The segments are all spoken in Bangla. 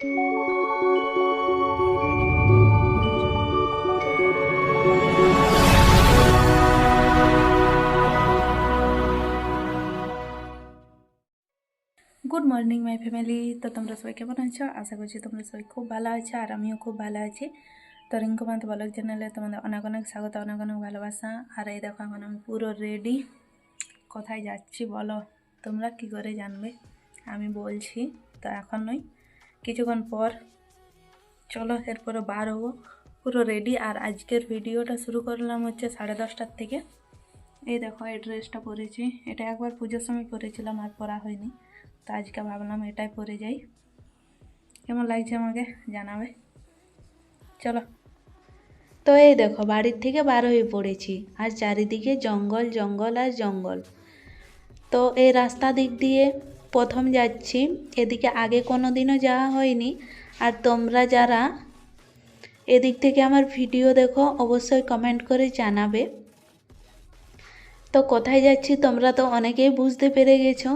গুড মর্নিং মাই ফ্যামিলি তো তোমরা সবাই কেমন আছো? আশা করছি তোমরা সবাই খুব ভালো আছো আর আমিও খুব ভালো আছি। তো রিঙ্কু মান্ত ব্লগ চ্যানেলে তোমাদের অনেক অনেক স্বাগত, অনেক অনেক ভালোবাসা। আর এই দেখো, এখন আমি পুরো রেডি কোথায় যাচ্ছি বলো? তোমরা কি করে জানবে? আমি বলছি, তো এখন নয়। কিছুক্ষণ পর। চলো এরপরে বার হব। পুরো রেডি আর আজকের ভিডিওটা শুরু করলাম হচ্ছে সাড়ে দশটার থেকে। এই দেখো, এই ড্রেসটা পরেছি। এটা একবার পুজোর সময় পরেছিলাম, আর পরা হয়নি। তো আজকে ভাবলাম এটাই পরে যাই। কেমন লাগছে আমাকে? জানাবে। চলো। তো এই দেখো, বাড়ির থেকে বার হয়ে পড়েছি। আর চারিদিকে জঙ্গল জঙ্গল আর জঙ্গল। তো এই রাস্তা দিক দিয়ে প্রথম যাচ্ছি। এদিকে আগে কোনো দিনও যাওয়া হয়নি। আর তোমরা যারা এদিক থেকে আমার ভিডিও দেখো, অবশ্যই কমেন্ট করে জানাবে। তো কোথায় যাচ্ছি তোমরা তো অনেকেই বুঝতে পেরে গেছো,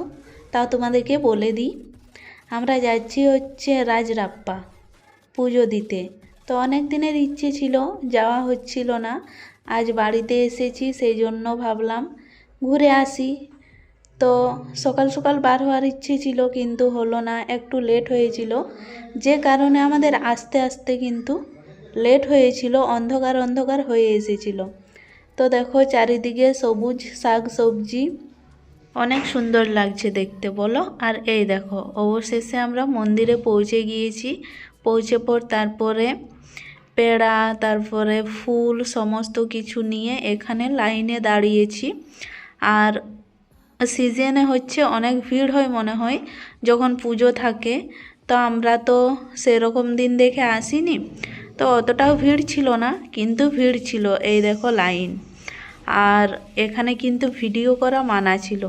তাও তোমাদেরকে বলে দিই। আমরা যাচ্ছি হচ্ছে রাজরাপ্পা পুজো দিতে। তো অনেক দিনের ইচ্ছে ছিল, যাওয়া হচ্ছিল না। আজ বাড়িতে এসেছি, সেই জন্য ভাবলাম ঘুরে আসি। তো সকাল সকাল বার হওয়ার ইচ্ছে ছিল, কিন্তু হলো না, একটু লেট হয়েছিল। যে কারণে আমাদের আস্তে আস্তে কিন্তু লেট হয়েছিল, অন্ধকার অন্ধকার হয়ে এসেছিল। তো দেখো, চারিদিকে সবুজ শাক সবজি, অনেক সুন্দর লাগছে দেখতে, বলো। আর এই দেখো, অবশেষে আমরা মন্দিরে পৌঁছে গিয়েছি। পৌঁছে পর তারপরে পেড়া, তারপরে ফুল, সমস্ত কিছু নিয়ে এখানে লাইনে দাঁড়িয়েছি। আর সিজনে হচ্ছে অনেক ভিড় হয় মনে হয়, যখন পুজো থাকে। তো আমরা তো সেরকম দিন দেখে আসিনি। তো অতটাও ভিড় ছিল না, কিন্তু ভিড় ছিল। এই দেখো লাইন। আর এখানে কিন্তু ভিডিও করা মানা ছিল।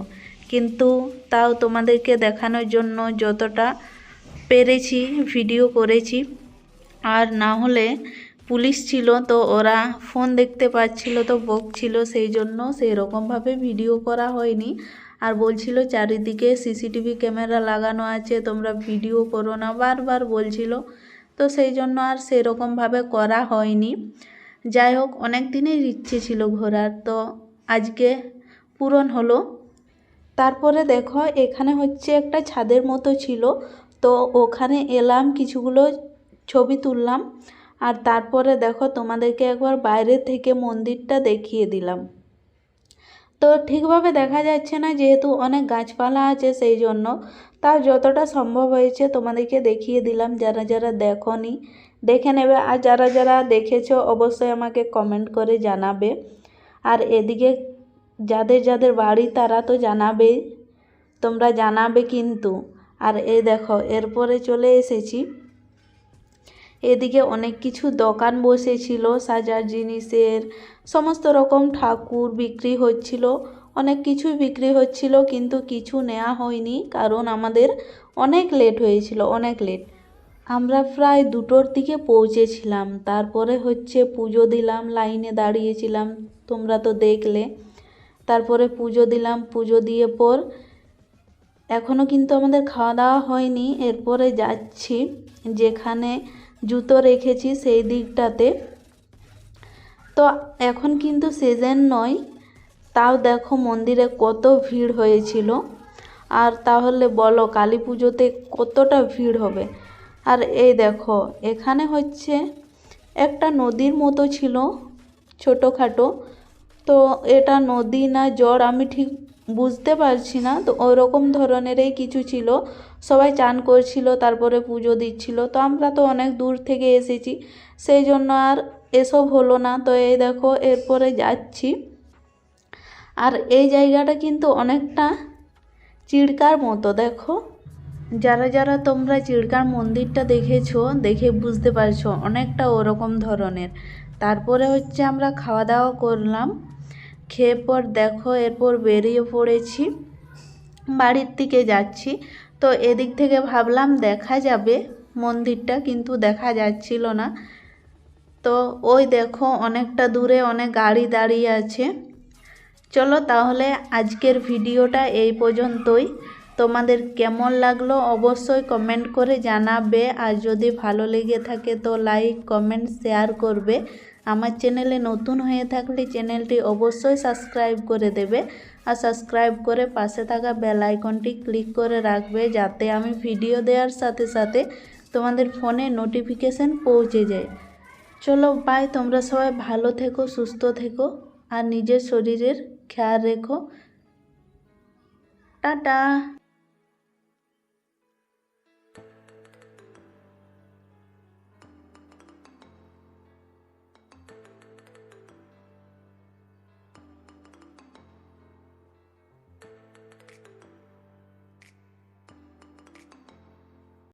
কিন্তু তাও তোমাদেরকে দেখানোর জন্য যতটা পেরেছি ভিডিও করেছি। আর না হলে পুলিশ ছিল, তো ওরা ফোন দেখতে পাচ্ছিল, তো বকছিল। সেই জন্য সেই রকমভাবে ভিডিও করা হয়নি। আর বলছিল, চারিদিকে সিসিটিভি ক্যামেরা লাগানো আছে, তোমরা ভিডিও করো না। বারবার বলছিল। তো সেই জন্য আর সেরকমভাবে করা হয়নি। যাই হোক, অনেক দিনের ইচ্ছে ছিল ঘোরার, তো আজকে পূরণ হলো। তারপরে দেখো, এখানে হচ্ছে একটা ছাদের মতো ছিল, তো ওখানে এলাম, কিছুগুলো ছবি তুললাম। আর তারপরে দেখো তোমাদেরকে একবার বাইরে থেকে মন্দিরটা দেখিয়ে দিলাম। তো ঠিকভাবে দেখা যাচ্ছে না যেহেতু অনেক গাছপালা আছে সেই জন্য, তাও যতটা সম্ভব হয়েছে তোমাদেরকে দেখিয়ে দিলাম, যারা যারা দেখনি দেখে নেবে। আর যারা যারা দেখেছ অবশ্যই আমাকে কমেন্ট করে জানাবে। আর এদিকে যাদের যাদের বাড়ি তারা তো জানাবে, তোমরা জানাবে কিন্তু। আর এই দেখো, এরপরে চলে এসেছি। এদিকে অনেক কিছু দোকান বসেছিল, সাজার জিনিসের, সমস্ত রকম ঠাকুর বিক্রি হচ্ছিল, অনেক কিছুই বিক্রি হচ্ছিল কিন্তু কিছু নেওয়া হয়নি কারণ আমাদের অনেক লেট হয়েছিল, অনেক লেট আমরা প্রায় দুটোর দিকে পৌঁছেছিলাম, তারপরে হচ্ছে পুজো দিলাম, লাইনে দাঁড়িয়েছিলাম, তোমরা তো দেখলে। তারপরে পুজো দিলাম, পুজো দিয়ে পর এখনও কিন্তু আমাদের খাওয়া দাওয়া হয়নি, এরপরে যাচ্ছি, যেখানে জুতো রেখেছি সেই দিকটাতে। তো এখন কিন্তু সিজন নয়, তাও দেখো মন্দিরে কত ভিড় হয়েছিল। আর তাহলে বলো কালী পুজোতে কতটা ভিড় হবে? আর এই দেখো, এখানে হচ্ছে একটা নদীর মতো ছিল ছোটোখাটো। তো এটা নদী না জ্বর আমি ঠিক বুঝতে পারছি না। তো ওরকম ধরনেরই কিছু ছিল। সবাই চান করছিল, তারপরে পুজো দিচ্ছিল। তো আমরা তো অনেক দূর থেকে এসেছি। সেই জন্য আর এসব হলো না। তো এই দেখো, এরপরে যাচ্ছি। আর এই জায়গাটা কিন্তু অনেকটা চিড়কার মতো, দেখো। যারা যারা তোমরা চিড়কার মন্দিরটা দেখেছ, দেখে বুঝতে পারছ অনেকটা ওরকম ধরনের। তারপরে হচ্ছে আমরা খাওয়া দাওয়া করলাম। খেয়ে পর দেখো, এরপর বেরিয়ে পড়েছি। বাড়ির দিকে যাচ্ছি। তো এদিক থেকে ভাবলাম দেখা যাবে। মন্দিরটা কিন্তু দেখা যাচ্ছিল না। তো ওই দেখো, অনেকটা দূরে অনেক গাড়ি দাঁড়িয়ে আছে। চলো তাহলে আজকের ভিডিওটা এই পর্যন্তই। তোমাদের কেমন লাগল অবশ্যই কমেন্ট করে জানাবে। আর যদি ভালো লেগে থাকে তো লাইক কমেন্ট শেয়ার করবে। আমার চ্যানেলে নতুন হয়ে থাকলে চ্যানেলটি অবশ্যই সাবস্ক্রাইব করে দেবে। আর সাবস্ক্রাইব করে পাশে থাকা বেল আইকনটি ক্লিক করে রাখবে যাতে আমি ভিডিও দেওয়ার সাথে সাথে তোমাদের ফোনে নোটিফিকেশন পৌঁছে যায়। চলো বাই তোমরা সবাই ভালো থেকো, সুস্থ থেকো, আর নিজের শরীরের খেয়াল রেখো। টাটা।